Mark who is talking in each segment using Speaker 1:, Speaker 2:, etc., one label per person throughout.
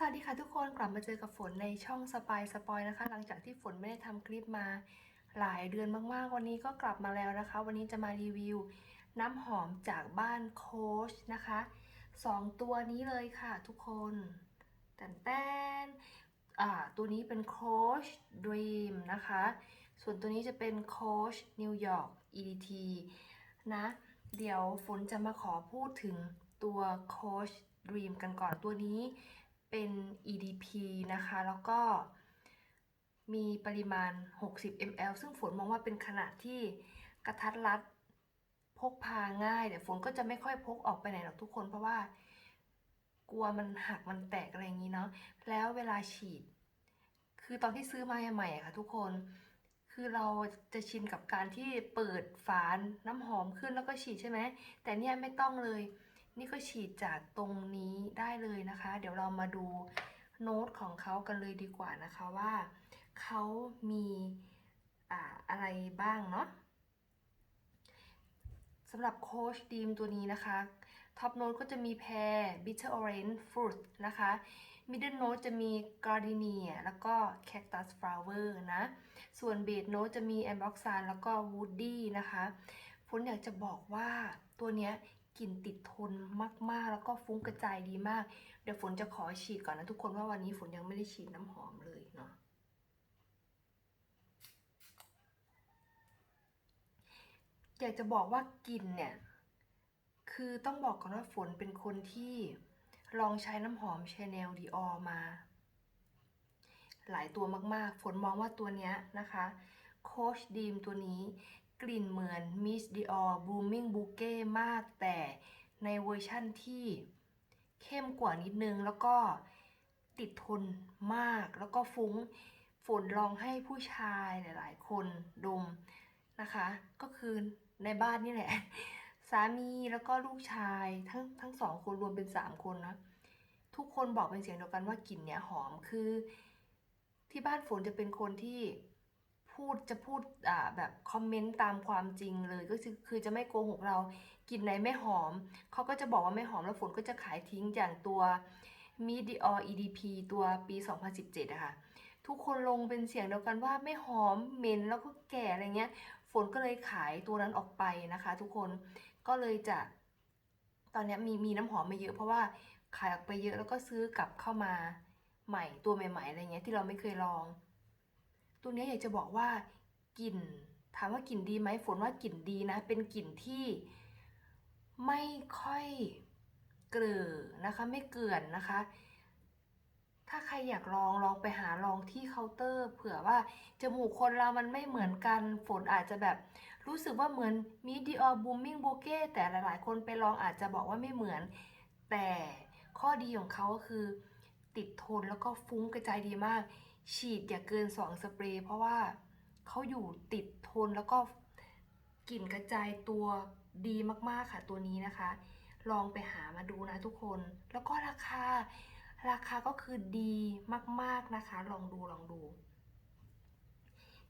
Speaker 1: สวัสดีค่ะทุกคนกลับมาเจอกับฝนในช่องสปายสปอยนะคะ หลังจากที่ฝนไม่ได้ทำคลิปมาหลายเดือนมากๆ วันนี้ก็กลับมาแล้วนะคะ วันนี้จะมารีวิวน้ำหอมจากบ้านโคชนะคะสองตัวนี้เลยค่ะทุกคนแต่นแต้นอ่าตัวนี้เป็นโคช Dream นะคะ ส่วนตัวนี้จะเป็นโคช New York EDT นะเดี๋ยวฝนจะมาขอพูดถึงตัวโคช Dream กันก่อนตัวนี้ เป็น EDP นะคะ แล้วก็มีปริมาณ 60 ml ซึ่งฝนมองว่าเป็นขนาดที่กระทัดรัดพกพาง่ายแต่ฝนก็จะไม่ค่อยพกออกไปไหนหรอกทุกคนเพราะว่า กลัวมันหักมันแตกอะไรอย่างนี้เนาะแล้วเวลาฉีด คือตอนที่ซื้อมาใหม่ๆอะค่ะทุกคนคือเราจะชินกับการที่เปิดฝาน้ำหอมขึ้นแล้วก็ฉีดใช่ไหมแต่เนี่ยไม่ต้องเลย นี่ก็ฉีดจากตรงนี้ได้เลยนะคะ เดี๋ยวเรามาดูโน้ตของเขากันเลยดีกว่านะคะว่าเขามีอาอะไรบ้างเนาะสำหรับโคชดีมตัวนี้นะคะท็อปโน้ตก็จะมีแพร bitter orange fruit นะคะมิดเดิลโน้ตจะมี gardenia แล้วก็ cactus flower นะ ส่วนเบสโน้ตจะมี ambroxan แล้วก็ woody นะคะฝนอยากจะบอกว่าตัวเนี้ย กลิ่นติดทนมากๆ แล้วก็ฟุ้งกระจายดีมาก เดี๋ยวฝนจะขอฉีดก่อนนะทุกคนว่าวันนี้ฝนยังไม่ได้ฉีดน้ำหอมเลยเนาะอยากจะบอกว่ากลิ่นเนี่ย คือต้องบอกก่อนว่าฝนเป็นคนที่ลองใช้น้ำหอม Chanel Dior มา หลายตัวมากๆ ฝนมองว่าตัวเนี้ยนะคะ Coach Dream ตัวนี้ กลิ่นเหมือน Miss Dior Blooming Bouquet มาก แต่ในเวอร์ชั่นที่เข้มกว่านิดนึง แล้วก็ติดทนมากแล้วก็ฟุ้งฝนลองให้ผู้ชายหลาย ๆ คนดมนะคะ ก็คือในบ้านนี่แหละ สามีแล้วก็ลูกชายทั้งทั้งสองคนรวมเป็นสามคนนะ ทุกคนบอกเป็นเสียงเดียวกันว่ากลิ่นเนี้ยหอมคือ ที่บ้านฝนจะเป็นคนที่ พูดจะพูดแบบคอมเมนต์ตามความจริงเลยก็คือคือจะไม่โกหกเรากลิ่นไหนไม่หอม เขาก็จะบอกว่าไม่หอมแล้วฝนก็จะขายทิ้งอย่างตัว m i d i o r EDP ตัวปี 2017อะค่ะทุกคนลงเป็นเสียงเดียวกันว่าไม่หอมเหม็นแล้วก็แก่อะไรเงี้ย ฝนก็เลยขายตัวนั้นออกไปนะคะ ทุกคนก็เลยจะตอนนี้มีมีน้ำหอมมาเยอะเพราะว่าขายออกไปเยอะแล้วก็ซื้อกลับเข้ามาใหม่ตัวใหม่ๆอะไรเงี้ยที่เราไม่เคยลอง ตัวนี้อยากจะบอกว่ากลิ่น ถามว่ากลิ่นดีไหมฝนว่ากลิ่นดีนะ เป็นกลิ่นที่ไม่ค่อยเกลือนะคะ ไม่เกลื่อนนะคะ ถ้าใครอยากลองลองไปหาลองที่เคาน์เตอร์ เผื่อว่าจมูกคนเรามันไม่เหมือนกัน ฝนอาจจะแบบ รู้สึกว่าเหมือนมิดิออบูมมิ่งโบเก้แต่หลายๆ คนไปลองอาจจะบอกว่าไม่เหมือน แต่ข้อดีของเขาก็คือ ติดทนแล้วก็ฟุ้งกระจายดีมาก ฉีดอย่าเกิน 2 สเปรย์ เพราะว่าเขาอยู่ติดทนแล้วก็กลิ่นกระจายตัวดีมากๆค่ะตัวนี้นะคะ ลองไปหามาดูนะทุกคน แล้วก็ราคา ราคาก็คือดีมากๆนะคะ ลองดูลองดู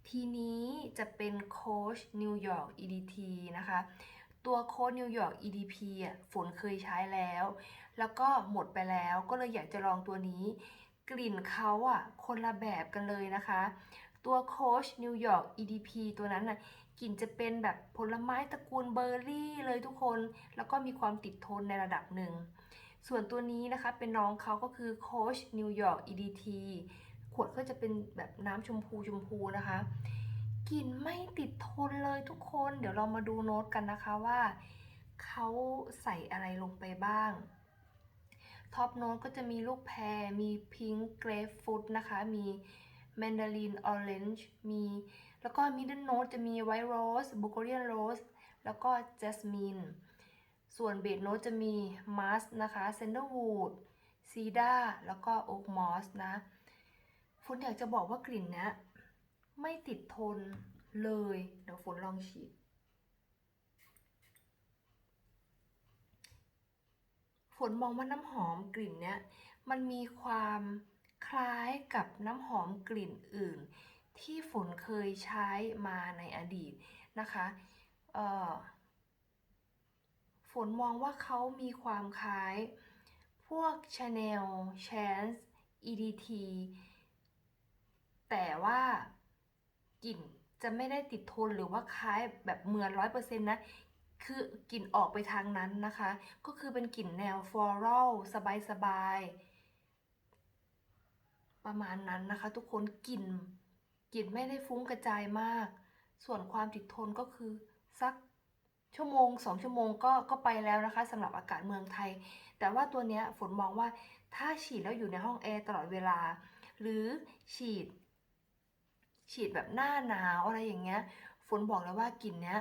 Speaker 1: ทีนี้จะเป็นโค้ชนิวยอร์ก EDT นะคะ ตัวโค้ชนิวยอร์ก EDP อะฝนเคยใช้แล้ว แล้วก็หมดไปแล้วก็เลยอยากจะลองตัวนี้ กลิ่นเขาอะคนละแบบกันเลยนะคะ ตัวโคชนิวยอร์ก EDP ตัวนั้นน่ะกลิ่นจะเป็นแบบผลไม้ตระกูลเบอร์รี่เลยทุกคน แล้วก็มีความติดทนในระดับหนึ่ง ส่วนตัวนี้นะคะเป็นน้องเขาก็คือโคชนิวยอร์ก EDT ขวดก็จะเป็นแบบน้ำชมพูชมพูนะคะกลิ่นไม่ติดทนเลยทุกคน เดี๋ยวเรามาดูโน้ตกันนะคะว่าเขาใส่อะไรลงไปบ้าง ท็อปโน้ตก็จะมีลูกแพร มีพิงค์เกรฟฟุตนะคะ มีแมนดารินออเรนจ์มี แล้วก็มิดเดิลโน้ตจะมีไวท์โรสบุกเรียนโรสแล้วก็เจสมินส่วนเบสโน้ตจะมีมัสนะคะเซนเดอร์วูดซีดาแล้วก็โอ๊กมอสนะฝนอยากจะบอกว่ากลิ่นนี้ไม่ติดทนเลย เดี๋ยวฝนลองฉีด ฝนมองว่าน้ำหอมกลิ่นเนี้ยมันมีความคล้ายกับน้ำหอมกลิ่นอื่น ที่ฝนเคยใช้มาในอดีตนะคะฝนมองว่าเขามีความคล้าย พวก Chanel Chance EDT แต่ว่ากลิ่นจะไม่ได้ติดทนหรือว่าคล้ายแบบเหมือนร้อยเปอร์เซ็นต์นะ คือกลิ่นออกไปทางนั้นนะคะ ก็คือเป็นกลิ่นแนวฟลอรัลสบายๆประมาณนั้นนะคะ ทุกคนกลิ่นกลิ่นไม่ได้ฟุ้งกระจายมาก ส่วนความติดทนก็คือสักชั่วโมงสองชั่วโมงก็ก็ไปแล้วนะคะสำหรับอากาศเมืองไทย แต่ว่าตัวเนี้ยฝนมองว่าถ้าฉีดแล้วอยู่ในห้องแอร์ตลอดเวลา หรือฉีด ฉีดแบบหน้าหนาวอะไรอย่างเงี้ย ฝนบอกเลยว่ากลิ่นเนี้ย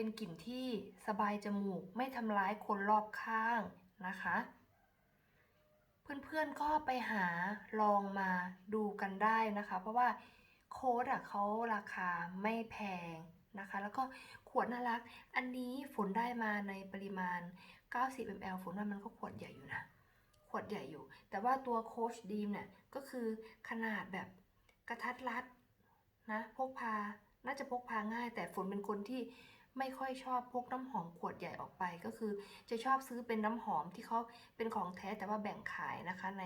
Speaker 1: เป็นกลิ่นที่สบายจมูกไม่ทำร้ายคนรอบข้างนะคะ เพื่อนๆก็ไปหาลองมาดูกันได้นะคะ เพราะว่าโค้ดอะเขาราคาไม่แพงนะคะ แล้วก็ขวดน่ารัก อันนี้ฝนได้มาในปริมาณ 90 ml ฝนว่ามันก็ขวดใหญ่อยู่นะขวดใหญ่อยู่ แต่ว่าตัวโคชดีมเนี่ยก็คือขนาดแบบกระทัดรัดนะพกพาน่าจะพกพาง่าย แต่ฝนเป็นคนที่ ไม่ค่อยชอบพกน้ำหอมขวดใหญ่ออกไปก็คือ จะชอบซื้อเป็นน้ำหอมที่เขาเป็นของแท้แต่ว่าแบ่งขายนะคะใน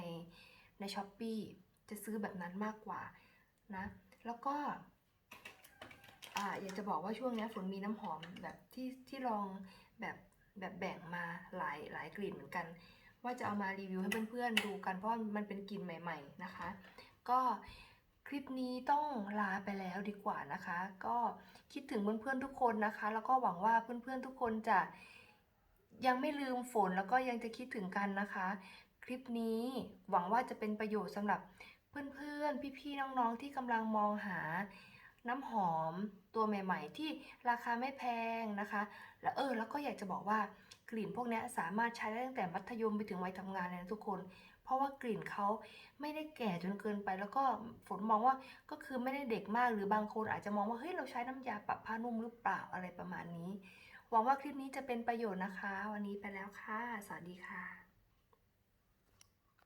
Speaker 1: ในช้อปปีจะซื้อแบบนั้นมากกว่านะ แล้วก็อ่าอยากจะบอกว่าช่วงนี้ฝนมีน้ำหอมแบบที่ที่ลองแบบแบบแบ่งมาหลายหลายกลิ่นเหมือนกัน ว่าจะเอามารีวิวให้เพื่อนๆดูกันเพราะมันเป็นกลิ่นใหม่ ๆนะคะ ก็ ลิปนี้ต้องลาไปแล้วดีกว่านะคะ ก็คิดถึงเพื่อนๆทุกคนนะคะ แล้วก็หวังว่าเพื่อนๆทุกคนจะยังไม่ลืมฝนแล้วก็ยังจะคิดถึงกันนะคะ คลิปนี้หวังว่าจะเป็นประโยชน์สำหรับเพื่อนๆ พี่ๆ น้องๆ ที่กำลังมองหาน้ำหอมตัวใหม่ๆ ที่ราคาไม่แพงนะคะ แล้วเออแล้วก็อยากจะบอกว่ากลิ่นพวกนี้สามารถใช้ได้ตั้งแต่มัธยมไปถึงวัยทำงานเลยนะทุกคน ราะว่ากลิ่นเขาไม่ได้แก่จนเกินไป แล้วก็ฝนมองว่าก็คือไม่ได้เด็กมากหรือบางคนอาจจะมองว่าเฮ้ยเราใช้น้ำยาปรับผ้านุ่มหรือเปล่าอะไรประมาณนี้ หวังว่าคลิปนี้จะเป็นประโยชน์นะคะ วันนี้ไปแล้วค่ะ สวัสดีค่ะ